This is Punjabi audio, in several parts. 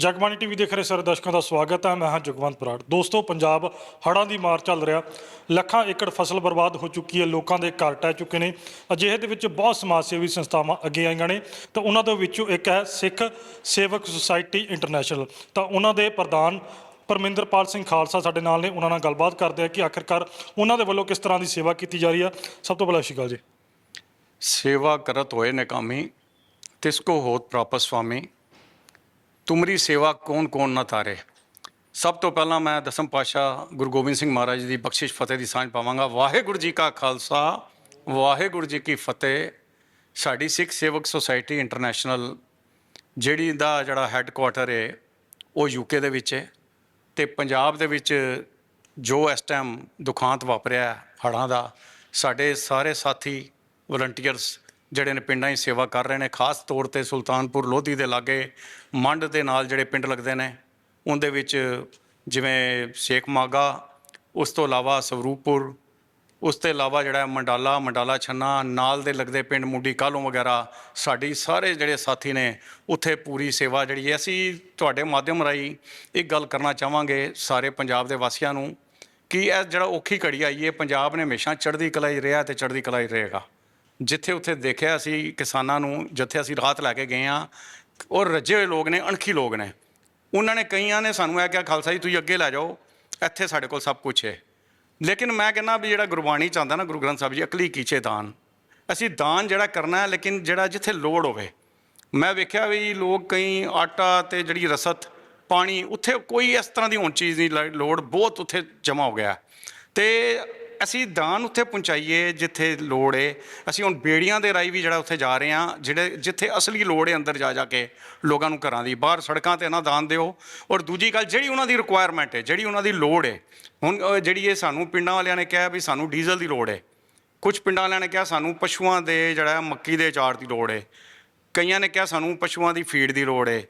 ਜਗਬਾਣੀ ਟੀਵੀ ਦੇਖ ਰਹੇ ਸਾਰੇ ਦਰਸ਼ਕਾਂ ਦਾ ਸਵਾਗਤ ਹੈ। ਮੈਂ ਹਾਂ ਜਗਵੰਤ ਬਰਾੜ। ਦੋਸਤੋ, ਪੰਜਾਬ ਹੜ੍ਹਾਂ ਦੀ ਮਾਰ ਚੱਲ ਰਿਹਾ। ਲੱਖਾਂ ਏਕੜ ਫਸਲ ਬਰਬਾਦ ਹੋ ਚੁੱਕੀ ਹੈ। ਲੋਕਾਂ ਦੇ ਘਰ ਟਹਿ ਚੁੱਕੇ ਨੇ। ਅਜਿਹੇ ਦੇ ਵਿੱਚ ਬਹੁਤ ਸਮਾਜ ਸੇਵੀ ਸੰਸਥਾਵਾਂ ਅੱਗੇ ਆਈਆਂ ਨੇ। ਤਾਂ ਉਹਨਾਂ ਦੇ ਵਿੱਚੋਂ ਇੱਕ ਹੈ ਸਿੱਖ ਸੇਵਕ ਸੁਸਾਇਟੀ ਇੰਟਰਨੈਸ਼ਨਲ। ਤਾਂ ਉਹਨਾਂ ਦੇ ਪ੍ਰਧਾਨ ਪਰਮਿੰਦਰਪਾਲ ਸਿੰਘ ਖਾਲਸਾ ਸਾਡੇ ਨਾਲ ਨੇ। ਉਹਨਾਂ ਨਾਲ ਗੱਲਬਾਤ ਕਰਦੇ ਆ ਕਿ ਆਖਿਰਕਾਰ ਉਹਨਾਂ ਦੇ ਵੱਲੋਂ ਕਿਸ ਤਰ੍ਹਾਂ ਦੀ ਸੇਵਾ ਕੀਤੀ ਜਾ ਰਹੀ ਹੈ। ਸਭ ਤੋਂ ਪਹਿਲਾਂ ਸ਼ਿਕਾਲ ਜੀ। ਸੇਵਾ ਕਰਤ ਹੋਏ ਨੇ ਕਾਮੀ। ਤਿਸ ਕੋ ਹੋਤ ਪ੍ਰਾਪਤ ਸੁਆਮੀ ਤੁਮਰੀ ਸੇਵਾ ਕੌਣ ਕੌਣ ਨਾ ਤਾਰੇ? ਸਭ ਤੋਂ ਪਹਿਲਾਂ ਮੈਂ ਦਸਮ ਪਾਸ਼ਾ ਗੁਰੂ ਗੋਬਿੰਦ ਸਿੰਘ ਮਹਾਰਾਜ ਦੀ ਬਖਸ਼ਿਸ਼ ਫਤਿਹ ਦੀ ਸਾਂਝ ਪਾਵਾਂਗਾ। ਵਾਹਿਗੁਰੂ ਜੀ ਕਾ ਖਾਲਸਾ, ਵਾਹਿਗੁਰੂ ਜੀ ਕੀ ਫਤਿਹ। ਸਾਡੀ ਸਿੱਖ ਸੇਵਕ ਸੁਸਾਇਟੀ ਇੰਟਰਨੈਸ਼ਨਲ, ਜਿਹੜੀ ਦਾ ਜਿਹੜਾ ਹੈੱਡਕੁਆਟਰ ਹੈ ਉਹ ਯੂਕੇ ਦੇ ਵਿੱਚ ਹੈ ਤੇ ਪੰਜਾਬ ਦੇ ਵਿੱਚ ਜੋ ਇਸ ਟਾਈਮ ਦੁਖਾਂਤ ਵਾਪਰਿਆ ਹੜ੍ਹਾਂ ਦਾ, ਸਾਡੇ ਸਾਰੇ ਸਾਥੀ ਵਲੰਟੀਅਰਸ ਜਿਹੜੇ ਨੇ ਪਿੰਡਾਂ 'ਚ ਸੇਵਾ ਕਰ ਰਹੇ ਨੇ, ਖਾਸ ਤੌਰ ਤੇ ਸੁਲਤਾਨਪੁਰ ਲੋਧੀ ਦੇ ਲਾਗੇ ਮੰਡ ਦੇ ਨਾਲ ਜਿਹੜੇ ਪਿੰਡ ਲੱਗਦੇ ਨੇ, ਉਹਦੇ ਵਿੱਚ ਜਿਵੇਂ ਸ਼ੇਖ ਮਾਗਾ, ਉਸ ਤੋਂ ਇਲਾਵਾ ਸਵਰੂਪੁਰ, ਉਸ ਤੋਂ ਇਲਾਵਾ ਜਿਹੜਾ ਮੰਡਾਲਾ ਮੰਡਾਲਾ ਛੰਨਾ, ਨਾਲ ਦੇ ਲੱਗਦੇ ਪਿੰਡ ਮੁੰਡੀ ਕਾਲੋਂ ਵਗੈਰਾ, ਸਾਡੀ ਸਾਰੇ ਜਿਹੜੇ ਸਾਥੀ ਨੇ, ਉੱਥੇ ਪੂਰੀ ਸੇਵਾ ਜਿਹੜੀ ਹੈ, ਅਸੀਂ ਤੁਹਾਡੇ ਮਾਧਿਅਮ ਰਾਹੀਂ ਇੱਕ ਗੱਲ ਕਰਨਾ ਚਾਹਾਂਗੇ ਸਾਰੇ ਪੰਜਾਬ ਦੇ ਵਾਸੀਆਂ ਨੂੰ, ਕਿ ਇਹ ਜਿਹੜਾ ਔਖੀ ਘੜੀ ਆਈ ਹੈ, ਪੰਜਾਬ ਨੇ ਹਮੇਸ਼ਾ ਚੜ੍ਹਦੀ ਕਲਾ ਹੀ ਰਿਹਾ ਤੇ ਚੜ੍ਹਦੀ ਕਲਾ ਹੀ ਰਹੇਗਾ। ਜਿੱਥੇ ਉੱਥੇ ਦੇਖਿਆ ਅਸੀਂ ਕਿਸਾਨਾਂ ਨੂੰ, ਜਿੱਥੇ ਅਸੀਂ ਰਾਹਤ ਲੈ ਕੇ ਗਏ ਆ ਉਹ ਰੱਜੇ ਹੋਏ ਲੋਕ ਨੇ, ਅਣਖੀ ਲੋਕ ਨੇ। ਉਹਨਾਂ ਨੇ ਕਈਆਂ ਨੇ ਸਾਨੂੰ ਇਹ ਕਿਹਾ, ਖਾਲਸਾ ਜੀ, ਤੁਸੀਂ ਅੱਗੇ ਲੈ ਜਾਓ। ਇੱਥੇ ਸਾਡੇ ਕੋਲ ਸਭ ਕੁਝ ਹੈ। ਲੇਕਿਨ ਮੈਂ ਕਹਿੰਦਾ ਵੀ ਜਿਹੜਾ ਗੁਰਬਾਣੀ ਚਾਹੁੰਦਾ ਨਾ, ਗੁਰੂ ਗ੍ਰੰਥ ਸਾਹਿਬ ਜੀ, ਅਕਲੀ ਕੀਚੇ ਦਾਨ। ਅਸੀਂ ਦਾਨ ਜਿਹੜਾ ਕਰਨਾ ਹੈ, ਲੇਕਿਨ ਜਿਹੜਾ ਜਿੱਥੇ ਲੋੜ ਹੋਵੇ। ਮੈਂ ਵੇਖਿਆ ਵੀ ਲੋਕ ਕਈ ਆਟਾ ਤੇ ਜਿਹੜੀ ਰਸਤ, ਪਾਣੀ, ਉੱਥੇ ਕੋਈ ਇਸ ਤਰ੍ਹਾਂ ਦੀ ਹੁਣ ਚੀਜ਼ ਨਹੀਂ ਲ- ਲੋੜ ਬਹੁਤ ਉੱਥੇ ਜਮਾ ਹੋ ਗਿਆ। ਤੇ ਅਸੀਂ ਦਾਨ ਉੱਥੇ ਪਹੁੰਚਾਈਏ ਜਿੱਥੇ ਲੋੜ ਏ। ਅਸੀਂ ਹੁਣ ਬੇੜੀਆਂ ਦੇ ਰਾਈ ਵੀ ਜਿਹੜਾ ਉੱਥੇ ਜਾ ਰਹੇ ਹਾਂ, ਜਿਹੜੇ ਜਿੱਥੇ ਅਸਲੀ ਲੋੜ ਏ ਅੰਦਰ ਜਾ ਜਾ ਕੇ ਲੋਕਾਂ ਨੂੰ ਘਰਾਂ ਦੀ। ਬਾਹਰ ਸੜਕਾਂ ਤੇ ਨਾ ਦਾਨ ਦਿਓ। ਔਰ ਦੂਜੀ ਗੱਲ, ਜਿਹੜੀ ਉਹਨਾਂ ਦੀ ਰਿਕੁਆਇਰਮੈਂਟ ਹੈ ਜਿਹੜੀ ਉਹਨਾਂ ਦੀ ਲੋੜ ਏ। ਹੁਣ ਜਿਹੜੀ ਇਹ ਸਾਨੂੰ ਪਿੰਡਾਂ ਵਾਲਿਆਂ ਨੇ ਕਿਹਾ ਵੀ ਸਾਨੂੰ ਡੀਜ਼ਲ ਦੀ ਲੋੜ ਏ। ਕੁਝ ਪਿੰਡਾਂ ਵਾਲਿਆਂ ਨੇ ਕਿਹਾ ਸਾਨੂੰ ਪਸ਼ੂਆਂ ਦੇ ਜਿਹੜਾ ਮੱਕੀ ਦੇ ਅਚਾਰ ਦੀ ਲੋੜ ਏ। ਕਈਆਂ ਨੇ ਕਿਹਾ ਸਾਨੂੰ ਪਸ਼ੂਆਂ ਦੀ ਫੀਡ ਦੀ ਲੋੜ ਏ।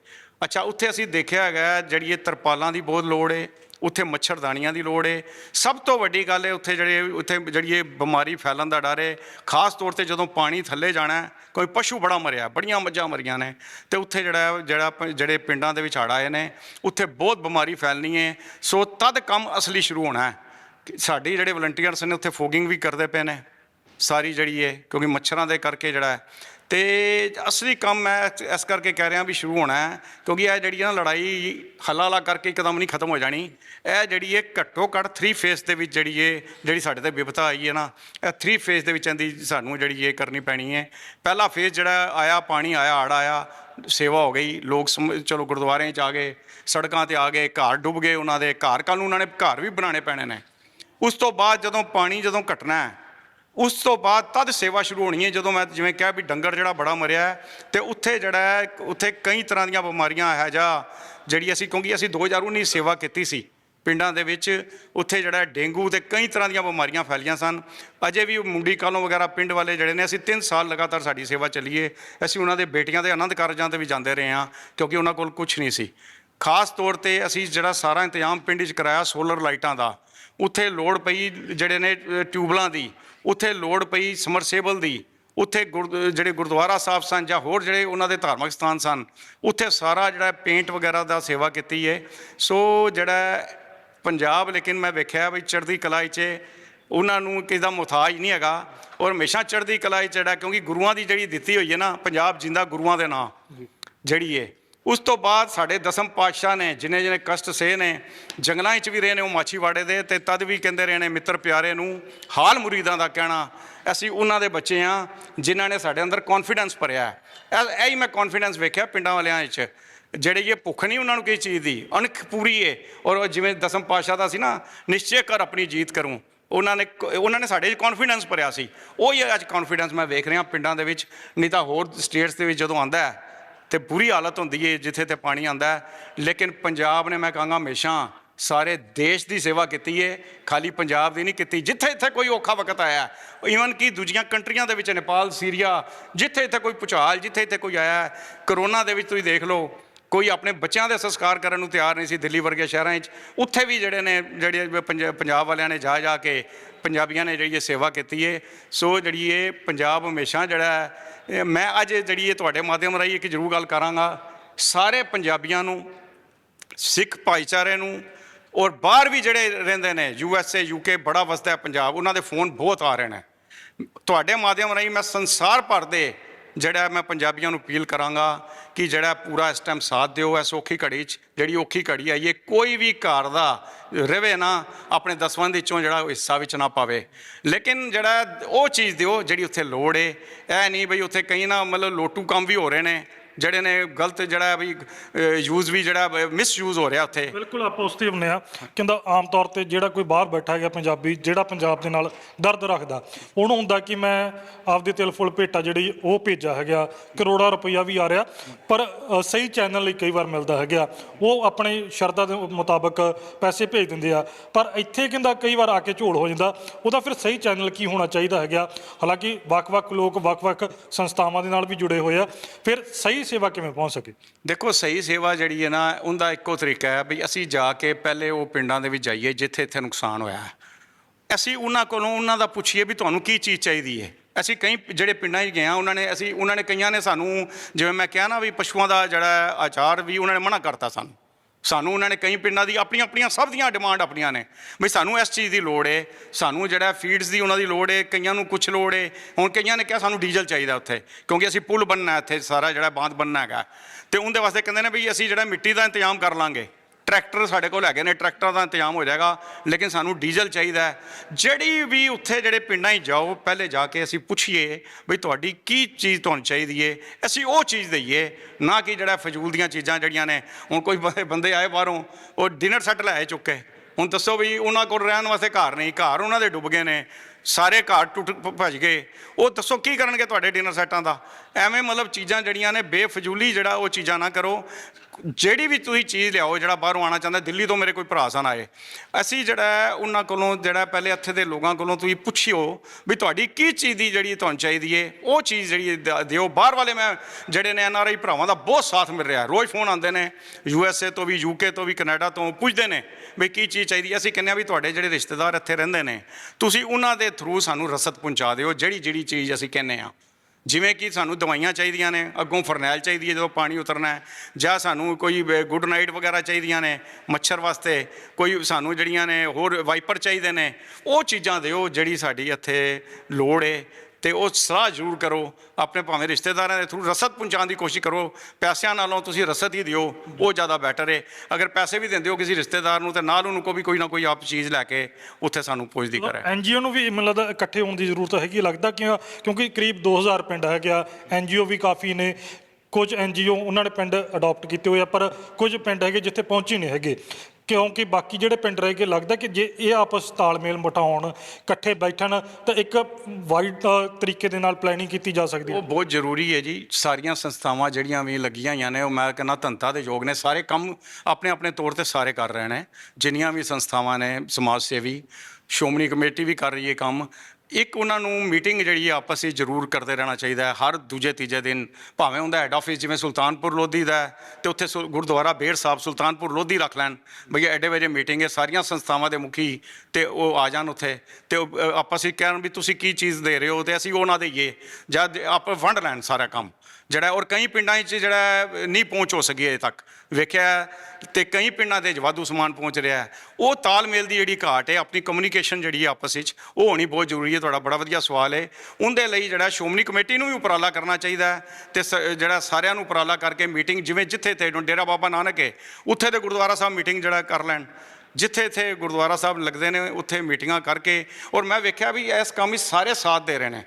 ਅੱਛਾ, ਉੱਥੇ ਅਸੀਂ ਦੇਖਿਆ ਹੈਗਾ, ਜਿਹੜੀ ਇਹ ਤਰਪਾਲਾਂ ਦੀ ਬਹੁਤ ਲੋੜ ਏ। ਉੱਥੇ ਮੱਛਰਦਾਨੀਆਂ ਦੀ ਲੋੜ ਏ। ਸਭ ਤੋਂ ਵੱਡੀ ਗੱਲ ਹੈ ਉੱਥੇ ਜਿਹੜੇ, ਉੱਥੇ ਜਿਹੜੀ ਇਹ ਬਿਮਾਰੀ ਫੈਲਣ ਦਾ ਡਰ ਏ। ਖਾਸ ਤੌਰ ਤੇ ਜਦੋਂ ਪਾਣੀ ਥੱਲੇ ਜਾਣਾ ਕੋਈ ਪਸ਼ੂ ਬੜਾ ਮਰਿਆ, ਬੜੀਆਂ ਮੱਝਾਂ ਮਰੀਆਂ ਨੇ। ਤੇ ਉੱਥੇ ਜਿਹੜਾ ਜਿਹੜਾ ਪ- ਜਿਹੜੇ ਪਿੰਡਾਂ ਦੇ ਵਿੱਚ ਹੜ੍ਹ ਆਏ ਨੇ, ਉੱਥੇ ਬਹੁਤ ਬਿਮਾਰੀ ਫੈਲਣੀ ਹੈ ਸੋ ਤਦ ਕੰਮ ਅਸਲੀ ਸ਼ੁਰੂ ਹੋਣਾ ਹੈ ਕਿ ਸਾਡੀ ਜਿਹੜੇ ਵਲੰਟੀਅਰਸ ਨੇ, ਉੱਥੇ ਫੋਗਿੰਗ ਵੀ ਕਰਦੇ ਪਏ ਨੇ। ਸਾਰੀ ਜਿਹੜੀ ਹੈ ਕਿਉਂਕਿ ਮੱਛਰਾਂ ਦੇ ਕਰਕੇ ਜਿਹੜਾ ਤੇ ਅਸਲੀ ਕੰਮ ਮੈਂ ਇਸ- ਕਰਕੇ ਕਹਿ ਰਿਹਾ ਵੀ ਸ਼ੁਰੂ ਹੋਣਾ ਹੈ, ਕਿਉਂਕਿ ਇਹ ਜਿਹੜੀ ਨਾ ਲੜਾਈ ਹਲਾਲਾ ਕਰਕੇ ਇੱਕਦਮ ਨਹੀਂ ਖਤਮ ਹੋ ਜਾਣੀ। ਇਹ ਜਿਹੜੀ ਹੈ ਘੱਟੋ ਘੱਟ 3 ਫੇਸ ਦੇ ਵਿੱਚ ਜਿਹੜੀ ਹੈ ਜਿਹੜੀ ਸਾਡੇ ਤੇ ਵਿਪਤਾ ਆਈ ਹੈ ਨਾ, ਇਹ 3 ਫੇਸ ਦੇ ਵਿੱਚ ਇਹਦੀ ਸਾਨੂੰ ਜਿਹੜੀ ਇਹ ਕਰਨੀ ਪੈਣੀ ਹੈ। ਪਹਿਲਾ ਫੇਸ ਜਿਹੜਾ ਆਇਆ, ਪਾਣੀ ਆਇਆ, ਹੜ੍ਹ ਆਇਆ, ਸੇਵਾ ਹੋ ਗਈ। ਲੋਕ ਸਮ- ਚਲੋ ਗੁਰਦੁਆਰਿਆਂ 'ਚ ਆ ਗਏ, ਸੜਕਾਂ ਤੇ ਆ ਗਏ, ਘਰ ਡੁੱਬ ਗਏ ਉਹਨਾਂ ਦੇ, ਘਰ ਕੱਲ੍ਹ ਨੂੰ ਉਹਨਾਂ ਨੇ ਘਰ ਵੀ ਬਣਾਉਣੇ ਪੈਣੇ ਨੇ। ਉਸ ਤੋਂ ਬਾਅਦ ਜਦੋਂ ਪਾਣੀ ਜਦੋਂ ਘਟਣਾ ਹੈ ਉਸ ਤੋਂ ਬਾਅਦ ਤਦ ਸੇਵਾ ਸ਼ੁਰੂ ਹੋਣੀ ਹੈ, ਜਦੋਂ ਮੈਂ ਜਿਵੇਂ ਕਿਹਾ ਵੀ ਡੰਗਰ ਜਿਹੜਾ ਬੜਾ ਮਰਿਆ ਹੈ ਤੇ ਉੱਥੇ ਜਿਹੜਾ ਹੈ, ਉੱਥੇ ਕਈ ਤਰ੍ਹਾਂ ਦੀਆਂ ਬਿਮਾਰੀਆਂ ਹੈ ਜਾਂ ਜਿਹੜੀ ਅਸੀਂ, ਕਿਉਂਕਿ ਅਸੀਂ 2019 ਸੇਵਾ ਕੀਤੀ ਸੀ ਪਿੰਡਾਂ ਦੇ ਵਿੱਚ, ਉੱਥੇ ਜਿਹੜਾ ਡੇਂਗੂ ਤੇ ਕਈ ਤਰ੍ਹਾਂ ਦੀਆਂ ਬਿਮਾਰੀਆਂ ਫੈਲੀਆਂ ਸਨ। ਅਜੇ ਵੀ ਮੁੰਡੀ ਕਾਲੋਂ ਵਗੈਰਾ ਪਿੰਡ ਵਾਲੇ ਜਿਹੜੇ ਨੇ, ਅਸੀਂ 3 ਸਾਲ ਲਗਾਤਾਰ ਸਾਡੀ ਸੇਵਾ ਚੱਲੀਏ, ਅਸੀਂ ਉਹਨਾਂ ਦੇ ਬੇਟੀਆਂ ਦੇ ਆਨੰਦ ਕਾਰਜਾਂ ਤੇ ਵੀ ਜਾਂਦੇ ਰਹੇ ਹਾਂ, ਕਿਉਂਕਿ ਉਹਨਾਂ ਕੋਲ ਕੁਝ ਨਹੀਂ ਸੀ। ਖਾਸ ਤੌਰ ਤੇ ਅਸੀਂ ਜਿਹੜਾ ਸਾਰਾ ਇੰਤਜ਼ਾਮ ਪਿੰਡ 'ਚ ਕਰਾਇਆ ਸੋਲਰ ਲਾਈਟਾਂ ਦਾ ਉੱਥੇ ਲੋੜ ਪਈ ਜਿਹੜੇ ਨੇ ਟਿਊਬਲਾਂ ਦੀ ਉੱਥੇ ਲੋੜ ਪਈ ਸਮਰਸੇਬਲ ਦੀ ਉੱਥੇ ਜਿਹੜੇ ਗੁਰਦੁਆਰਾ ਸਾਹਿਬ ਸਨ ਜਾਂ ਹੋਰ ਜਿਹੜੇ ਉਹਨਾਂ ਦੇ ਧਾਰਮਿਕ ਸਥਾਨ ਸਨ ਉੱਥੇ ਸਾਰਾ ਜਿਹੜਾ ਪੇਂਟ ਵਗੈਰਾ ਦਾ ਸੇਵਾ ਕੀਤੀ ਹੈ ਸੋ ਜਿਹੜਾ ਪੰਜਾਬ ਲੇਕਿਨ ਮੈਂ ਵੇਖਿਆ ਵੀ ਚੜ੍ਹਦੀ ਕਲਾ 'ਚ ਉਹਨਾਂ ਨੂੰ ਕਿਸੇ ਦਾ ਮੁਹਤਾਜ ਨਹੀਂ ਹੈਗਾ ਔਰ ਹਮੇਸ਼ਾ ਚੜ੍ਹਦੀ ਕਲਾ 'ਚ ਜਿਹੜਾ ਕਿਉਂਕਿ ਗੁਰੂਆਂ ਦੀ ਜਿਹੜੀ ਦਿੱਤੀ ਹੋਈ ਹੈ ਨਾ ਪੰਜਾਬ ਜਿੰਦਾ ਗੁਰੂਆਂ ਦੇ ਨਾਂ ਜਿਹੜੀ ਹੈ ਉਸ ਤੋਂ ਬਾਅਦ ਸਾਡੇ ਦਸਮ ਪਾਤਸ਼ਾਹ ਨੇ, ਜਿਨੇ ਜਿਨੇ ਕਸ਼ਟ ਸਹੇ ਨੇ, ਜੰਗਲਾਂ 'ਚ ਵੀ ਰਹੇ ਨੇ ਉਹ ਮਾਛੀਵਾੜੇ ਦੇ, ਤੇ ਤਦ ਵੀ ਕਹਿੰਦੇ ਰਹੇ ਨੇ, ਮਿੱਤਰ ਪਿਆਰੇ ਨੂੰ ਹਾਲ ਮੁਰੀਦਾਂ ਦਾ ਕਹਿਣਾ, ਅਸੀਂ ਉਹਨਾਂ ਦੇ ਬੱਚੇ ਆ ਜਿਨ੍ਹਾਂ ਨੇ ਸਾਡੇ ਅੰਦਰ ਕੌਨਫੀਡੈਂਸ ਭਰਿਆ ਐ ਇਹ ਹੀ ਮੈਂ ਕੌਨਫੀਡੈਂਸ ਵੇਖਿਆ ਪਿੰਡਾਂ ਵਾਲਿਆਂ 'ਚ ਜਿਹੜੇ ਇਹ ਭੁੱਖ ਨਹੀਂ ਉਹਨਾਂ ਨੂੰ ਕਿਸੇ ਚੀਜ਼ ਦੀ, ਅਣਖ ਪੂਰੀ ਏ। ਔਰ ਜਿਵੇਂ ਦਸਮ ਪਾਤਸ਼ਾਹ ਦਾ ਸੀ ਨਾ, ਨਿਸ਼ਚੈ ਕਰ ਆਪਣੀ ਜੀਤ ਕਰੂੰ। ਉਹਨਾਂ ਨੇ ਉਹਨਾਂ ਨੇ ਸਾਡੇ 'ਚ ਕੌਨਫੀਡੈਂਸ ਭਰਿਆ ਸੀ। ਉਹ ਹੀ ਅੱਜ ਕੌਨਫੀਡੈਂਸ ਮੈਂ ਵੇਖ ਰਿਹਾ ਪਿੰਡਾਂ ਦੇ ਵਿੱਚ, ਨਹੀਂ ਤਾਂ ਹੋਰ ਸਟੇਟਸ ਦੇ ਵਿੱਚ ਜਦੋਂ ਆਂਦਾ ਹੈ ਤੇ ਬੁਰੀ ਹਾਲਤ ਹੁੰਦੀ ਹੈ ਜਿੱਥੇ ਤੇ ਪਾਣੀ ਆਂਦਾ ਲੇਕਿਨ ਪੰਜਾਬ ਨੇ ਮੈਂ ਕਹਾਂਗਾ ਹਮੇਸ਼ਾ ਸਾਰੇ ਦੇਸ਼ ਦੀ ਸੇਵਾ ਕੀਤੀ ਹੈ ਖਾਲੀ ਪੰਜਾਬ ਦੀ ਨਹੀਂ ਕੀਤੀ। ਜਿੱਥੇ ਇੱਥੇ ਕੋਈ ਔਖਾ ਵਕਤ ਆਇਆ ਈਵਨ ਕਿ ਦੂਜੀਆਂ ਕੰਟਰੀਆਂ ਦੇ ਵਿੱਚ, ਨੇਪਾਲ, ਸੀਰੀਆ, ਜਿੱਥੇ ਇੱਥੇ ਕੋਈ ਭੁਚਾਲ, ਜਿੱਥੇ ਇੱਥੇ ਕੋਈ ਆਇਆ, ਕਰੋਨਾ ਦੇ ਵਿੱਚ ਤੁਸੀਂ ਦੇਖ ਲਓ ਕੋਈ ਆਪਣੇ ਬੱਚਿਆਂ ਦੇ ਸੰਸਕਾਰ ਕਰਨ ਨੂੰ ਤਿਆਰ ਨਹੀਂ ਸੀ ਦਿੱਲੀ ਵਰਗੇ ਸ਼ਹਿਰਾਂ 'ਚ ਉੱਥੇ ਵੀ ਜਿਹੜੇ ਨੇ ਜਿਹੜੇ ਪੰਜਾਬ ਵਾਲਿਆਂ ਨੇ ਜਾ ਜਾ ਕੇ ਪੰਜਾਬੀਆਂ ਨੇ ਜਿਹੜੀ ਇਹ ਸੇਵਾ ਕੀਤੀ ਹੈ ਸੋ ਜਿਹੜੀ ਇਹ ਪੰਜਾਬ ਹਮੇਸ਼ਾ ਜਿਹੜਾ ਹੈ, ਮੈਂ ਅੱਜ ਜਿਹੜੀ ਇਹ ਤੁਹਾਡੇ ਮਾਧਿਅਮ ਰਾਹੀਂ ਇੱਕ ਜ਼ਰੂਰ ਗੱਲ ਕਰਾਂਗਾ। ਸਾਰੇ ਪੰਜਾਬੀਆਂ ਨੂੰ ਸਿੱਖ ਭਾਈਚਾਰੇ ਨੂੰ ਔਰ ਬਾਹਰ ਵੀ ਜਿਹੜੇ ਰਹਿੰਦੇ ਨੇ U S A U K ਬੜਾ ਵਸਦਾ ਹੈ ਪੰਜਾਬ ਉਹਨਾਂ ਦੇ ਫੋਨ ਬਹੁਤ ਆ ਰਹੇ ਨੇ। ਤੁਹਾਡੇ ਮਾਧਿਅਮ ਰਾਹੀਂ ਮੈਂ ਸੰਸਾਰ ਭਰ ਦੇ ਜਿਹੜਾ ਮੈਂ ਪੰਜਾਬੀਆਂ ਨੂੰ ਅਪੀਲ ਕਰਾਂਗਾ ਕਿ ਜਿਹੜਾ ਪੂਰਾ ਇਸ ਟਾਈਮ ਸਾਥ ਦਿਓ ਇਸ ਔਖੀ ਘੜੀ 'ਚ, ਜਿਹੜੀ ਔਖੀ ਘੜੀ ਆਈ ਹੈ ਕੋਈ ਵੀ ਘਰ ਦਾ ਰਵੇ ਨਾ, ਆਪਣੇ ਦਸਵੰਧ ਵਿੱਚੋਂ ਜਿਹੜਾ ਹਿੱਸਾ ਵਿੱਚ ਨਾ ਪਾਵੇ। ਲੇਕਿਨ ਜਿਹੜਾ ਉਹ ਚੀਜ਼ ਦਿਓ ਜਿਹੜੀ ਉੱਥੇ ਲੋੜ ਏ। ਇਹ ਨਹੀਂ ਬਈ ਉੱਥੇ ਕਈ ਨਾ ਮਤਲਬ ਲੋਟੂ ਕੰਮ ਵੀ ਹੋ ਰਹੇ ਨੇ। ਜਿਹੜੇ ਨੇ ਗਲਤ ਜਿਹੜਾ ਵੀ ਯੂਜ਼ ਵੀ ਜਿਹੜਾ ਮਿਸਯੂਜ਼ ਹੋ ਰਿਹਾ ਉੱਥੇ। ਬਿਲਕੁਲ, ਆਪਾਂ ਉਸ ਤੇ ਹੁੰਨੇ ਆ ਕਹਿੰਦਾ ਆਮ ਤੌਰ ਤੇ ਜਿਹੜਾ ਕੋਈ ਬਾਹਰ ਬੈਠਾ ਹੈਗਾ ਪੰਜਾਬੀ, ਜਿਹੜਾ ਪੰਜਾਬ ਦੇ ਨਾਲ ਦਰਦ ਰੱਖਦਾ। ਉਹਨੂੰ ਹੁੰਦਾ ਕਿ ਮੈਂ ਆਪਦੇ ਤਿਲ ਫੁੱਲ ਭੇਟਾ ਜਿਹੜੀ ਉਹ ਭੇਜਿਆ ਹੈਗਾ, ਕਰੋੜਾਂ ਰੁਪਈਆ ਵੀ ਆ ਰਿਹਾ। ਪਰ ਸਹੀ ਚੈਨਲ ਲਈ ਕਈ ਵਾਰ ਮਿਲਦਾ ਹੈਗਾ। ਉਹ ਆਪਣੇ ਸ਼ਰਧਾ ਦੇ ਮੁਤਾਬਕ ਪੈਸੇ ਭੇਜ ਦਿੰਦੇ ਆ। ਪਰ ਇੱਥੇ ਕਹਿੰਦਾ ਕਈ ਵਾਰ ਆ ਕੇ ਝੋਲ ਹੋ ਜਾਂਦਾ। ਉਹਦਾ ਫਿਰ ਸਹੀ ਚੈਨਲ ਕੀ ਹੋਣਾ ਚਾਹੀਦਾ ਹੈਗਾ? ਹਾਲਾਂਕਿ ਵੱਖ-ਵੱਖ ਲੋਕ ਵੱਖ-ਵੱਖ ਸੰਸਥਾਵਾਂ ਦੇ ਨਾਲ ਵੀ ਜੁੜੇ ਹੋਏ ਆ। ਫਿਰ ਸਹੀ ਸਹੀ ਸੇਵਾ ਕਿਵੇਂ ਪਹੁੰਚ ਸਕੇ? ਦੇਖੋ, ਸਹੀ ਸੇਵਾ ਜਿਹੜੀ ਹੈ ਨਾ, ਉਹਦਾ ਇੱਕੋ ਤਰੀਕਾ ਹੈ ਵੀ ਅਸੀਂ ਜਾ ਕੇ ਪਹਿਲੇ ਉਹ ਪਿੰਡਾਂ ਦੇ ਵਿੱਚ ਜਾਈਏ ਜਿੱਥੇ ਇੱਥੇ ਨੁਕਸਾਨ ਹੋਇਆ ਹੈ। ਅਸੀਂ ਉਹਨਾਂ ਕੋਲੋਂ ਉਹਨਾਂ ਦਾ ਪੁੱਛੀਏ ਵੀ ਤੁਹਾਨੂੰ ਕੀ ਚੀਜ਼ ਚਾਹੀਦੀ ਹੈ। ਅਸੀਂ ਕਈ ਜਿਹੜੇ ਪਿੰਡਾਂ 'ਚ ਗਏ ਆ ਉਹਨਾਂ ਨੇ ਅਸੀਂ, ਉਹਨਾਂ ਨੇ ਕਈਆਂ ਨੇ ਸਾਨੂੰ ਜਿਵੇਂ ਮੈਂ ਕਿਹਾ ਨਾ ਵੀ ਪਸ਼ੂਆਂ ਦਾ ਜਿਹੜਾ ਆਚਾਰ ਵੀ ਉਹਨਾਂ ਨੇ ਮਨਾ ਕਰਤਾ ਸਾਨੂੰ। ਸਾਨੂੰ ਉਹਨਾਂ ਨੇ ਕਈ ਪਿੰਡਾਂ ਦੀ ਆਪਣੀਆਂ ਆਪਣੀਆਂ ਸਭ ਦੀਆਂ ਡਿਮਾਂਡ ਆਪਣੀਆਂ ਨੇ। ਵੀ ਸਾਨੂੰ ਇਸ ਚੀਜ਼ ਦੀ ਲੋੜ ਏ, ਸਾਨੂੰ ਜਿਹੜਾ ਫੀਡਸ ਦੀ ਉਹਨਾਂ ਦੀ ਲੋੜ ਏ, ਕਈਆਂ ਨੂੰ ਕੁਝ ਲੋੜ ਏ। ਹੁਣ ਕਈਆਂ ਨੇ ਕਿਹਾ ਸਾਨੂੰ ਡੀਜ਼ਲ ਚਾਹੀਦਾ ਉੱਥੇ, ਕਿਉਂਕਿ ਅਸੀਂ ਪੁਲ ਬੰਨਣਾ ਇੱਥੇ, ਸਾਰਾ ਜਿਹੜਾ ਬਾਂਧ ਬੰਨਣਾ ਹੈਗਾ। ਤੇ ਉਹਦੇ ਵਾਸਤੇ ਕਹਿੰਦੇ ਨੇ ਵੀ ਅਸੀਂ ਜਿਹੜਾ ਮਿੱਟੀ ਦਾ ਇੰਤਜ਼ਾਮ ਕਰ ਲਾਂਗੇ। ਟਰੈਕਟਰ ਸਾਡੇ ਕੋਲ ਹੈਗੇ ਨੇ, ਟਰੈਕਟਰਾਂ ਦਾ ਇੰਤਜ਼ਾਮ ਹੋ ਜਾਏਗਾ, ਲੇਕਿਨ ਸਾਨੂੰ ਡੀਜ਼ਲ ਚਾਹੀਦਾ ਹੈ। ਜਿਹੜੀ ਵੀ ਉੱਥੇ ਜਿਹੜੇ ਪਿੰਡਾਂ 'ਚ ਜਾਓ, ਪਹਿਲੇ ਜਾ ਕੇ ਅਸੀਂ ਪੁੱਛੀਏ ਵੀ ਤੁਹਾਡੀ ਕੀ ਚੀਜ਼ ਤੁਹਾਨੂੰ ਚਾਹੀਦੀ ਏ, ਅਸੀਂ ਉਹ ਚੀਜ਼ ਦਈਏ, ਨਾ ਕਿ ਜਿਹੜਾ ਫਜ਼ੂਲ ਦੀਆਂ ਚੀਜ਼ਾਂ ਜਿਹੜੀਆਂ ਨੇ, ਹੁਣ ਕੋਈ ਬੰਦੇ- ਬੰਦੇ ਆਏ ਬਾਹਰੋਂ, ਉਹ ਡਿਨਰ ਸੈੱਟ ਲੈ ਚੁੱਕੇ ਹੁਣ ਦੱਸੋ ਵੀ ਉਹਨਾਂ ਕੋਲ ਰਹਿਣ ਵਾਸਤੇ ਘਰ ਨਹੀਂ, ਘਰ ਉਹਨਾਂ ਦੇ ਡੁੱਬ ਗਏ ਨੇ। ਸਾਰੇ ਘਰ ਟੁੱਟ ਭੱਜ ਗਏ। ਉਹ ਦੱਸੋ ਕੀ ਕਰਨਗੇ ਤੁਹਾਡੇ ਡਿਨਰ ਸੈੱਟਾਂ ਦਾ? ਐਵੇਂ ਮਤਲਬ ਚੀਜ਼ਾਂ ਜਿਹੜੀਆਂ ਨੇ ਬੇਫਜ਼ੂਲੀ ਜਿਹੜਾ ਉਹ ਚੀਜ਼ਾਂ ਨਾ ਕਰੋ। ਜਿਹੜੀ ਵੀ ਤੁਸੀਂ ਚੀਜ਼ ਲਿਆਓ, ਜਿਹੜਾ ਬਾਹਰੋਂ ਆਣਾ ਚਾਹੁੰਦਾ, ਦਿੱਲੀ ਤੋਂ ਮੇਰੇ ਕੋਈ ਭਰਾ ਸਨ ਆਏ। ਅਸੀਂ ਜਿਹੜਾ ਉਹਨਾਂ ਕੋਲੋਂ ਜਿਹੜਾ ਪਹਿਲੇ ਇੱਥੇ ਦੇ ਲੋਕਾਂ ਕੋਲੋਂ ਤੁਸੀਂ ਪੁੱਛਿਓ ਵੀ ਤੁਹਾਡੀ ਕੀ ਚੀਜ਼ ਦੀ ਜਿਹੜੀ ਤੁਹਾਨੂੰ ਚਾਹੀਦੀ ਏ, ਉਹ ਚੀਜ਼ ਜਿਹੜੀ ਦ- ਦਿਓ। ਬਾਹਰ ਵਾਲੇ ਮੈਂ ਜਿਹੜੇ ਨੇ ਐਨਆਰਆਈ ਭਰਾਵਾਂ ਦਾ ਬਹੁਤ ਸਾਥ ਮਿਲ ਰਿਹਾ। ਰੋਜ਼ ਫੋਨ ਆਉਂਦੇ ਨੇ ਯੂਐਸਏ ਤੋਂ ਵੀ ਯੂਕੇ ਤੋਂ ਵੀ, ਕੈਨੇਡਾ ਤੋਂ ਪੁੱਛਦੇ ਨੇ ਵੀ ਕੀ ਚੀਜ਼ ਚਾਹੀਦੀ ਅਸੀਂ ਕਹਿੰਦੇ ਆ ਵੀ ਤੁਹਾਡੇ ਜਿਹੜੇ ਰਿਸ਼ਤੇਦਾਰ ਇੱਥੇ ਰਹਿੰਦੇ ਨੇ, ਤੁਸੀਂ ਉਹਨਾਂ ਦੇ ਦੇ ਥਰੂ ਸਾਨੂੰ ਰਸਦ ਪਹੁੰਚਾ ਦਿਓ, ਜਿਹੜੀ ਜਿਹੜੀ ਚੀਜ਼ ਅਸੀਂ ਕਹਿੰਦੇ ਆ ਜਿਵੇਂ ਕਿ ਸਾਨੂੰ ਦਵਾਈਆਂ ਚਾਹੀਦੀਆਂ ਨੇ, ਅੱਗੋਂ ਫਰਨੈਲ ਚਾਹੀਦੀ ਹੈ ਜਦੋਂ ਪਾਣੀ ਉਤਰਨਾ ਹੈ, ਜਾਂ ਸਾਨੂੰ ਕੋਈ ਗੁੱਡ ਨਾਈਟ ਵਗੈਰਾ ਚਾਹੀਦੀਆਂ ਨੇ ਮੱਛਰ ਵਾਸਤੇ, ਕੋਈ ਸਾਨੂੰ ਜਿਹੜੀਆਂ ਨੇ ਹੋਰ ਵਾਈਪਰ ਚਾਹੀਦੇ ਨੇ, ਉਹ ਚੀਜ਼ਾਂ ਦਿਓ ਜਿਹੜੀ ਸਾਡੀ ਇੱਥੇ ਲੋੜ ਏ ਤੇ ਉਹ ਸਲਾਹ ਜ਼ਰੂਰ ਕਰੋ ਆਪਣੇ ਭਾਵੇਂ ਰਿਸ਼ਤੇਦਾਰਾਂ ਦੇ ਥਰੂ ਰਸਦ ਪਹੁੰਚਾਉਣ ਦੀ ਕੋਸ਼ਿਸ਼ ਕਰੋ ਪੈਸਿਆਂ ਨਾਲੋਂ ਤੁਸੀਂ ਰਸਦ ਹੀ ਦਿਓ ਉਹ ਜ਼ਿਆਦਾ ਬੈਟਰ ਏ। ਅਗਰ ਪੈਸੇ ਵੀ ਦਿੰਦੇ ਹੋ ਕਿਸੇ ਰਿਸ਼ਤੇਦਾਰ ਨੂੰ ਤੇ ਨਾਲ ਉਹਨੂੰ ਕੋ ਵੀ ਕੋਈ ਨਾ ਕੋਈ ਆਪ ਚੀਜ਼ ਲੈ ਕੇ ਉੱਥੇ ਸਾਨੂੰ ਪੁੱਛਦੀ ਕਰੇ ਐਨਜੀਓ ਨੂੰ ਵੀ ਲੱਗਦਾ ਇਕੱਠੇ ਹੋਣ ਦੀ ਜ਼ਰੂਰਤ ਹੈਗੀ ਲੱਗਦਾ ਕਿ ਕਿਉਂਕਿ ਕਰੀਬ 2000 ਪਿੰਡ ਹੈਗਾ ਐਨਜੀਓ ਵੀ ਕਾਫੀ ਨੇ ਕੁਝ ਐਨਜੀਓ ਉਹਨਾਂ ਨੇ ਪਿੰਡ ਅਡਾਪਟ ਕੀਤੇ ਹੋਏ ਆ ਪਰ ਕੁਝ ਪਿੰਡ ਹੈਗੇ ਜਿੱਥੇ ਪਹੁੰਚੇ ਨਹੀਂ ਹੈਗੇ। ਕਿਉਂਕਿ ਬਾਕੀ ਜਿਹੜੇ ਪਿੰਡ ਰਹਿ ਕੇ ਲੱਗਦਾ ਕਿ ਜੇ ਇਹ ਆਪਸ ਤਾਲਮੇਲ ਬਿਠਾਉਣ ਇਕੱਠੇ ਬੈਠਣ, ਤਾਂ ਇੱਕ ਵਾਈਡ ਤਰੀਕੇ ਦੇ ਨਾਲ ਪਲੈਨਿੰਗ ਕੀਤੀ ਜਾ ਸਕਦੀ ਉਹ ਬਹੁਤ ਜ਼ਰੂਰੀ ਹੈ ਜੀ। ਸਾਰੀਆਂ ਸੰਸਥਾਵਾਂ ਜਿਹੜੀਆਂ ਵੀ ਲੱਗੀਆਂ ਹੋਈਆਂ ਨੇ, ਉਹ ਮੈਂ ਕਹਿੰਦਾ ਧੰਤਾ ਦੇ ਯੋਗ ਨੇ। ਸਾਰੇ ਕੰਮ ਆਪਣੇ ਆਪਣੇ ਤੌਰ ਤੇ ਸਾਰੇ ਕਰ ਰਹੇ ਨੇ। ਜਿੰਨੀਆਂ ਵੀ ਸੰਸਥਾਵਾਂ ਨੇ, ਸਮਾਜ ਸੇਵੀ, ਸ਼੍ਰੋਮਣੀ ਕਮੇਟੀ ਵੀ ਕਰ ਰਹੀ ਹੈ ਕੰਮ। ਇੱਕ ਉਹਨਾਂ ਨੂੰ ਮੀਟਿੰਗ ਜਿਹੜੀ ਹੈ ਆਪਸ ਵਿੱਚ ਜ਼ਰੂਰ ਕਰਦੇ ਰਹਿਣਾ ਚਾਹੀਦਾ ਹੈ। ਹਰ ਦੂਜੇ ਤੀਜੇ ਦਿਨ ਭਾਵੇਂ ਹੁੰਦਾ ਹੈੱਡ ਆਫਿਸ ਜਿਵੇਂ ਸੁਲਤਾਨਪੁਰ ਲੋਧੀ ਦਾ ਹੈ, ਤੇ ਉੱਥੇ ਸੁ- ਗੁਰਦੁਆਰਾ ਬੇਰ ਸਾਹਿਬ ਸੁਲਤਾਨਪੁਰ ਲੋਧੀ ਰੱਖ ਲੈਣ। ਬਈ ਐਡੇ ਵਜੇ ਮੀਟਿੰਗ ਹੈ ਸਾਰੀਆਂ ਸੰਸਥਾਵਾਂ ਦੇ ਮੁਖੀ ਤੇ ਉਹ ਆ ਜਾਣ ਉੱਥੇ। ਤੇ ਉਹ, ਆਪਸ ਵਿੱਚ ਕਹਿਣ ਵੀ ਤੁਸੀਂ ਕੀ ਚੀਜ਼ ਦੇ ਰਹੇ ਹੋ ਤੇ ਅਸੀਂ ਉਹ ਨਾ ਦੇਈਏ ਜਦ ਆਪ ਵੰਡ ਲੈਣ ਸਾਰਾ ਕੰਮ। ਜਿਹੜਾ ਔਰ ਕਈ ਪਿੰਡਾਂ 'ਚ ਜਿਹੜਾ ਨਹੀਂ ਪਹੁੰਚ ਹੋ ਸਕੀ ਅਜੇ ਤੱਕ। ਵੇਖਿਆ ਤੇ ਕਈ ਪਿੰਡਾਂ ਦੇ ਵਾਧੂ ਸਮਾਨ ਪਹੁੰਚ ਰਿਹਾ ਉਹ ਤਾਲਮੇਲ ਦੀ ਜਿਹੜੀ ਘਾਟ ਹੈ ਆਪਣੀ ਕਮਿਊਨੀਕੇਸ਼ਨ ਜਿਹੜੀ ਹੈ ਆਪਸ ਵਿੱਚ ਉਹ ਹੋਣੀ ਬਹੁਤ ਜ਼ਰੂਰੀ ਹੈ। ਤੁਹਾਡਾ ਬੜਾ ਵਧੀਆ ਸਵਾਲ ਹੈ ਉਹਦੇ ਲਈ ਜਿਹੜਾ ਸ਼੍ਰੋਮਣੀ ਕਮੇਟੀ ਨੂੰ ਵੀ ਉਪਰਾਲਾ ਕਰਨਾ ਚਾਹੀਦਾ ਹੈ ਤੇ ਸ- ਜਿਹੜਾ ਸਾਰਿਆਂ ਨੂੰ ਉਪਰਾਲਾ ਕਰਕੇ ਮੀਟਿੰਗ ਜਿਵੇਂ ਜਿੱਥੇ ਤੇ ਡੇਰਾ ਬਾਬਾ ਨਾਨਕ ਹੈ ਉੱਥੇ ਤੇ ਗੁਰਦੁਆਰਾ ਸਾਹਿਬ ਮੀਟਿੰਗ ਜਿਹੜਾ ਕਰ ਲੈਣ। ਜਿੱਥੇ ਇੱਥੇ ਗੁਰਦੁਆਰਾ ਸਾਹਿਬ ਲੱਗਦੇ ਨੇ, ਉੱਥੇ ਮੀਟਿੰਗਾਂ ਕਰਕੇ ਔਰ ਮੈਂ ਵੇਖਿਆ ਵੀ ਇਸ ਕੰਮ ਵਿੱਚ ਸਾਰੇ ਸਾਥ ਦੇ ਰਹੇ ਨੇ।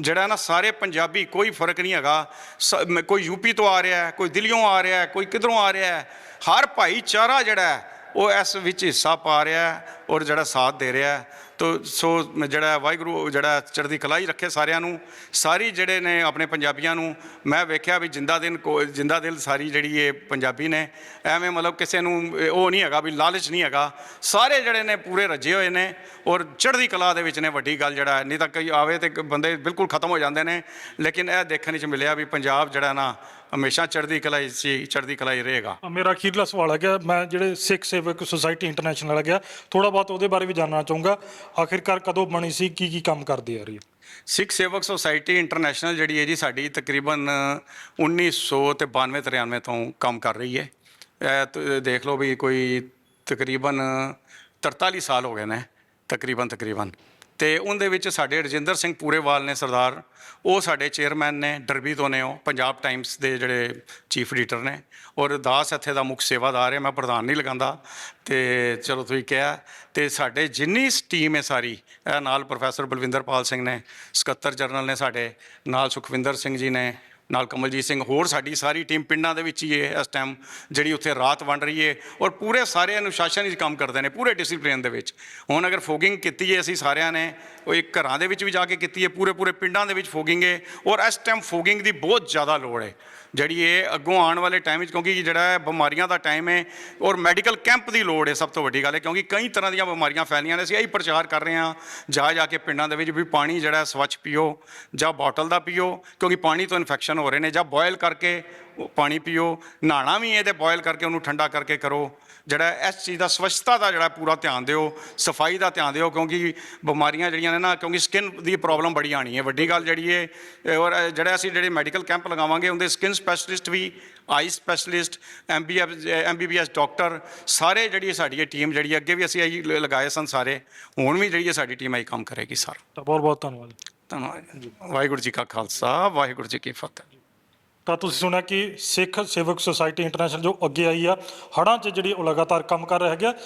ਜਿਹੜਾ ਨਾ ਸਾਰੇ ਪੰਜਾਬੀ, ਕੋਈ ਫ਼ਰਕ ਨਹੀਂ ਹੈਗਾ। ਸ- ਮ- ਕੋਈ ਯੂਪੀ ਤੋਂ ਆ ਰਿਹਾ ਹੈ, ਕੋਈ ਦਿੱਲੀੋਂ ਆ ਰਿਹਾ ਹੈ, ਕੋਈ ਕਿਧਰੋਂ ਆ ਰਿਹਾ ਹੈ। ਹਰ ਭਾਈਚਾਰਾ ਜਿਹੜਾ ਉਹ ਇਸ ਵਿੱਚ ਹਿੱਸਾ ਪਾ ਰਿਹਾ ਔਰ ਜਿਹੜਾ ਸਾਥ ਦੇ ਰਿਹਾ ਤੋ, ਸੋ ਜਿਹੜਾ ਵਾਹਿਗੁਰੂ ਜਿਹੜਾ ਚੜ੍ਹਦੀ ਕਲਾ ਹੀ ਰੱਖੇ ਸਾਰਿਆਂ ਨੂੰ, ਸਾਰੀ ਜਿਹੜੇ ਨੇ ਆਪਣੇ ਪੰਜਾਬੀਆਂ ਨੂੰ, ਮੈਂ ਵੇਖਿਆ ਵੀ ਜਿੰਦਾ ਦਿਨ ਕੋ- ਜਿੰਦਾ ਦਿਲ ਸਾਰੀ ਜਿਹੜੀ ਇਹ ਪੰਜਾਬੀ ਨੇ, ਐਵੇਂ ਮਤਲਬ ਕਿਸੇ ਨੂੰ ਉਹ ਨਹੀਂ ਹੈਗਾ ਵੀ ਲਾਲਚ ਨਹੀਂ ਹੈਗਾ, ਸਾਰੇ ਜਿਹੜੇ ਨੇ ਪੂਰੇ ਰੱਜੇ ਹੋਏ ਨੇ, ਔਰ ਚੜ੍ਹਦੀ ਕਲਾ ਦੇ ਵਿੱਚ ਨੇ ਵੱਡੀ ਗੱਲ ਜਿਹੜਾ, ਨਹੀਂ ਤਾਂ ਕਈ ਆਵੇ ਤੇ ਬੰਦੇ ਬਿਲਕੁਲ ਖਤਮ ਹੋ ਜਾਂਦੇ ਨੇ, ਲੇਕਿਨ ਇਹ ਦੇਖਣ ਵਿੱਚ ਮਿਲਿਆ ਵੀ ਪੰਜਾਬ ਜਿਹੜਾ ਨਾ, ਹਮੇਸ਼ਾ ਚੜ੍ਹਦੀ ਕਲਾ ਹੀ ਸੀ, ਚੜ੍ਹਦੀ ਕਲਾ ਹੀ ਰਹੇਗਾ। ਮੇਰਾ ਅਖੀਰਲਾ ਸਵਾਲ ਹੈਗਾ, ਮੈਂ ਜਿਹੜੇ ਸਿੱਖ ਸੇਵਕ ਸੁਸਾਇਟੀ ਇੰਟਰਨੈਸ਼ਨਲ ਹੈਗਾ ਥੋੜਾ ਬਹੁਤ ਉਹਦੇ ਬਾਰੇ ਵੀ ਜਾਣਨਾ ਚਾਹੂੰਗਾ। ਆਖਿਰਕਾਰ ਕਦੋਂ ਬਣੀ ਸੀ, ਕੀ ਕੀ ਕੰਮ ਕਰਦੀ ਆ ਰਹੀ ਹੈ? ਸਿੱਖ ਸੇਵਕ ਸੁਸਾਇਟੀ ਇੰਟਰਨੈਸ਼ਨਲ ਜਿਹੜੀ ਹੈ ਜੀ, ਸਾਡੀ ਤਕਰੀਬਨ 1992 ਤੇ 93 ਤੋਂ ਕੰਮ ਕਰ ਰਹੀ ਹੈ। ਇਹ ਤੁ- ਦੇਖ ਲਓ ਵੀ ਕੋਈ ਤਕਰੀਬਨ 43 ਸਾਲ ਹੋ ਗਏ ਨੇ, ਤਕਰੀਬਨ ਤਕਰੀਬਨ। ਤੇ ਉਹਦੇ ਵਿੱਚ ਸਾਡੇ ਰਜਿੰਦਰ ਸਿੰਘ ਪੂਰੇਵਾਲ ਨੇ ਸਰਦਾਰ, ਉਹ ਸਾਡੇ ਚੇਅਰਮੈਨ ਨੇ, ਡਰਬੀ ਤੋਂ ਨੇ ਉਹ, ਪੰਜਾਬ ਟਾਈਮਸ ਦੇ ਜਿਹੜੇ ਚੀਫ ਐਡੀਟਰ ਨੇ। ਔਰ ਦਾਸ ਇੱਥੇ ਦਾ ਮੁੱਖ ਸੇਵਾਦਾਰ ਹੈ, ਮੈਂ ਪ੍ਰਧਾਨ ਨਹੀਂ ਲਗਾਉਂਦਾ। ਤੇ ਚਲੋ ਤੁਸੀਂ ਕਿਹਾ, ਤੇ ਸਾਡੇ ਜਿੰਨੀ ਟੀਮ ਹੈ ਸਾਰੀ, ਇਹ ਨਾਲ ਪ੍ਰੋਫੈਸਰ ਬਲਵਿੰਦਰਪਾਲ ਸਿੰਘ ਨੇ, ਸਕੱਤਰ ਜਨਰਲ ਨੇ ਸਾਡੇ, ਨਾਲ ਸੁਖਵਿੰਦਰ ਸਿੰਘ ਜੀ ਨੇ ਨਾਲ ਕਮਲਜੀਤ ਸਿੰਘ, ਹੋਰ ਸਾਡੀ ਸਾਰੀ ਟੀਮ ਪਿੰਡਾਂ ਦੇ ਵਿੱਚ ਹੀ ਹੈ ਇਸ ਟਾਈਮ ਜਿਹੜੀ ਉੱਥੇ ਰਾਤ ਵੰਡ ਰਹੀ ਹੈ ਔਰ ਪੂਰੇ ਸਾਰੇ ਅਨੁਸ਼ਾਸਨ ਵਿੱਚ ਕੰਮ ਕਰਦੇ ਨੇ, ਪੂਰੇ ਡਿਸਪਲਿਨ ਦੇ ਵਿੱਚ। ਹੁਣ ਅਗਰ ਫੋਗਿੰਗ ਕੀਤੀ ਹੈ ਅਸੀਂ ਸਾਰਿਆਂ ਨੇ, ਉਹ ਇੱਕ ਘਰਾਂ ਦੇ ਵਿੱਚ ਵੀ ਜਾ ਕੇ ਕੀਤੀ ਹੈ ਪੂਰੇ ਪੂਰੇ ਪਿੰਡਾਂ ਦੇ ਵਿੱਚ ਫੋਗਿੰਗ ਹੈ ਔਰ ਇਸ ਟਾਈਮ ਫੋਗਿੰਗ ਦੀ ਬਹੁਤ ਜ਼ਿਆਦਾ ਲੋੜ ਹੈ ਜਿਹੜੀ ਇਹ ਅੱਗੋਂ ਆਉਣ ਵਾਲੇ ਟਾਈਮ ਵਿੱਚ, ਕਿਉਂਕਿ ਜਿਹੜਾ ਹੈ ਬਿਮਾਰੀਆਂ ਦਾ ਟਾਈਮ ਹੈ, ਔਰ ਮੈਡੀਕਲ ਕੈਂਪ ਦੀ ਲੋੜ ਹੈ ਸਭ ਤੋਂ ਵੱਡੀ ਗੱਲ ਹੈ, ਕਿਉਂਕਿ ਕਈ ਤਰ੍ਹਾਂ ਦੀਆਂ ਬਿਮਾਰੀਆਂ ਫੈਲੀਆਂ ਨੇ, ਅਸੀਂ ਇਹੀ ਪ੍ਰਚਾਰ ਕਰ ਰਹੇ ਹਾਂ, ਜਾ ਜਾ ਕੇ ਪਿੰਡਾਂ ਦੇ ਵਿੱਚ ਵੀ ਪਾਣੀ ਜਿਹੜਾ ਸਵੱਛ ਪੀਓ, ਜਾਂ ਬੋਟਲ ਦਾ ਪੀਓ, ਕਿਉਂਕਿ ਪਾਣੀ ਤੋਂ ਇਨਫੈਕਸ਼ਨ ਹੋ ਰਹੇ ਨੇ, ਜਾਂ ਬੋਇਲ ਕਰਕੇ ਪਾਣੀ ਪੀਓ ਨਹਾਣਾ ਵੀ ਤੇ ਬੋਇਲ ਕਰਕੇ ਉਹਨੂੰ ਠੰਡਾ ਕਰਕੇ ਕਰੋ। ਜਿਹੜਾ ਇਸ ਚੀਜ਼ ਦਾ ਸਵੱਛਤਾ ਦਾ ਜਿਹੜਾ ਪੂਰਾ ਧਿਆਨ ਦਿਓ ਸਫ਼ਾਈ ਦਾ ਧਿਆਨ ਦਿਓ ਕਿਉਂਕਿ ਬਿਮਾਰੀਆਂ ਜਿਹੜੀਆਂ ਨੇ ਨਾ ਕਿਉਂਕਿ ਸਕਿਨ ਦੀ ਪ੍ਰੋਬਲਮ ਬੜੀ ਆਣੀ ਹੈ। ਵੱਡੀ ਗੱਲ ਜਿਹੜੀ ਹੈ ਔਰ ਜਿਹੜਾ ਅਸੀਂ ਜਿਹੜੇ ਮੈਡੀਕਲ ਕੈਂਪ ਲਗਾਵਾਂਗੇ ਉਹਦੇ ਸਕਿਨ ਸਪੈਸ਼ਲਿਸਟ ਵੀ eye specialist MBS MBBS doctor ਸਾਰੇ ਜਿਹੜੀ ਸਾਡੀ ਇਹ ਟੀਮ ਜਿਹੜੀ ਹੈ, ਅੱਗੇ ਵੀ ਅਸੀਂ ਲ- ਲਗਾਏ ਸਨ ਸਾਰੇ ਹੁਣ ਵੀ ਜਿਹੜੀ ਸਾਡੀ ਟੀਮ ਇਹੀ ਕੰਮ ਕਰੇਗੀ ਸਾਰਾ। ਤਾਂ ਬਹੁਤ ਬਹੁਤ ਧੰਨਵਾਦ ਧੰਨਵਾਦ ਵਾਹਿਗੁਰੂ ਜੀ ਕਾ ਖਾਲਸਾ ਵਾਹਿਗੁਰੂ ਜੀ ਕੀ ਫਤਿਹ। ਤਾਂ ਤੁਸੀਂ ਸੁਣਿਆ ਕਿ ਸਿੱਖ ਸੇਵਕ ਸੁਸਾਇਟੀ ਇੰਟਰਨੈਸ਼ਨਲ ਜੋ ਅੱਗੇ ਆਈ ਆ, ਹੜ੍ਹਾਂ 'ਚ ਜਿਹੜੀ ਉਹ ਲਗਾਤਾਰ ਕੰਮ ਕਰ ਰਿਹਾ ਹੈਗਾ।